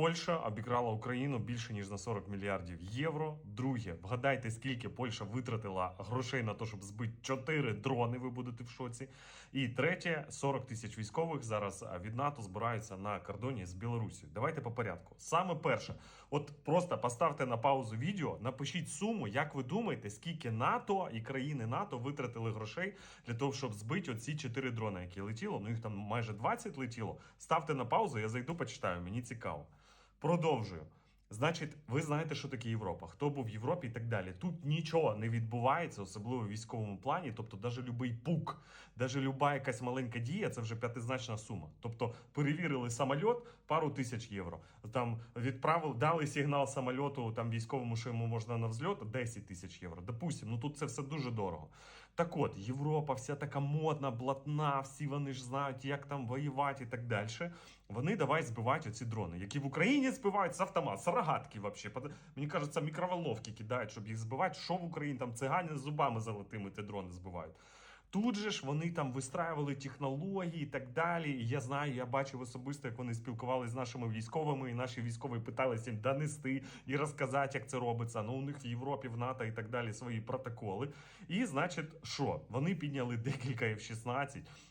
Польща обіграла Україну більше ніж на 40 мільярдів євро. Друге, вгадайте, скільки Польща витратила грошей на те, щоб збити 4 дрони. Ви будете в шоці. І третє, 40 тисяч військових зараз від НАТО збираються на кордоні з Білорусією. Давайте по порядку. Саме перше, от просто поставте на паузу відео, напишіть суму, як ви думаєте, скільки НАТО і країни НАТО витратили грошей для того, щоб збити оці 4 дрони, які летіло. Ну їх там майже 20 летіло. Ставте на паузу, я зайду, почитаю. Мені цікаво. Продовжую. Значить, ви знаєте, що таке Європа, хто був в Європі і так далі. Тут нічого не відбувається, особливо в військовому плані. Тобто, навіть будь-який пук, навіть люба якась маленька дія, це вже п'ятизначна сума. Тобто, перевірили самоліт пару тисяч євро. Там відправили, дали сигнал самольоту там військовому, що йому можна на взльот 10 тисяч євро. Допустим, ну тут це все дуже дорого. Так от, Європа, вся така модна, блатна, всі вони ж знають, як там воювати і так далі. Вони давай збивають оці дрони, які в Україні збивають з автомат, з рогатки взагалі. Мені Мені кажеться, мікроволновки кидають, щоб їх збивати. Що в Україні там цигані з зубами золотими ті дрони збивають. Тут же ж вони там вистраювали технології і так далі. Я знаю, я бачив особисто, як вони спілкувалися з нашими військовими, і наші військові питалися їм донести і розказати, як це робиться. Ну, у них в Європі, в НАТО і так далі свої протоколи. І значить, що? Вони підняли декілька F-16,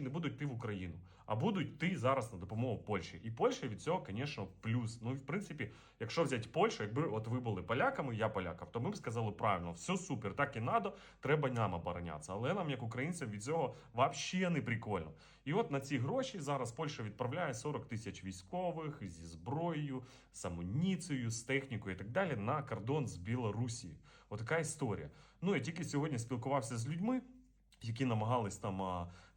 не будуть йти в Україну, а будуть йти зараз на допомогу Польщі. І Польща від цього, звісно, плюс. Ну і в принципі, якщо взяти Польщу, якби от ви були поляками, я поляков, то ми б сказали правильно, все супер, так і надо, треба нам оборонятися. Але нам, як українцям, від цього взагалі не прикольно. І от на ці гроші зараз Польща відправляє 40 тисяч військових зі зброєю, з амуніцією, з технікою і так далі на кордон з Білорусі. Отака історія. Ну я тільки сьогодні спілкувався з людьми. Які намагались там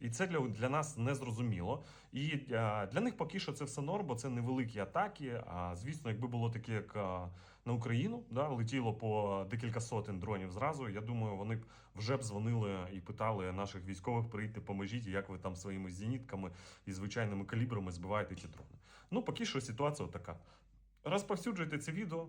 І це для, для нас не зрозуміло. І е, для них поки що це все норм, бо це невеликі атаки. А звісно, якби було таке, як е, на Україну, да, летіло по декілька сотень дронів зразу. Я думаю, вони б вже б дзвонили і питали наших військових прийти, поможіть, як ви там своїми зенітками і звичайними калібрами збиваєте ті дрони. Ну, поки що ситуація така. Розповсюджуйте це відео.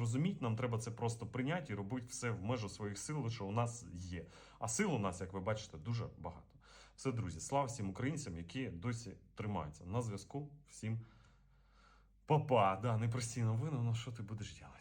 зрозуміть. Нам треба це просто прийняти і робити все в межу своїх сил, що у нас є. А сил у нас, як ви бачите, дуже багато. Все, друзі, слава всім українцям, які досі тримаються. На зв'язку всім. Папа, да, непрості новини, ну що ти будеш робити?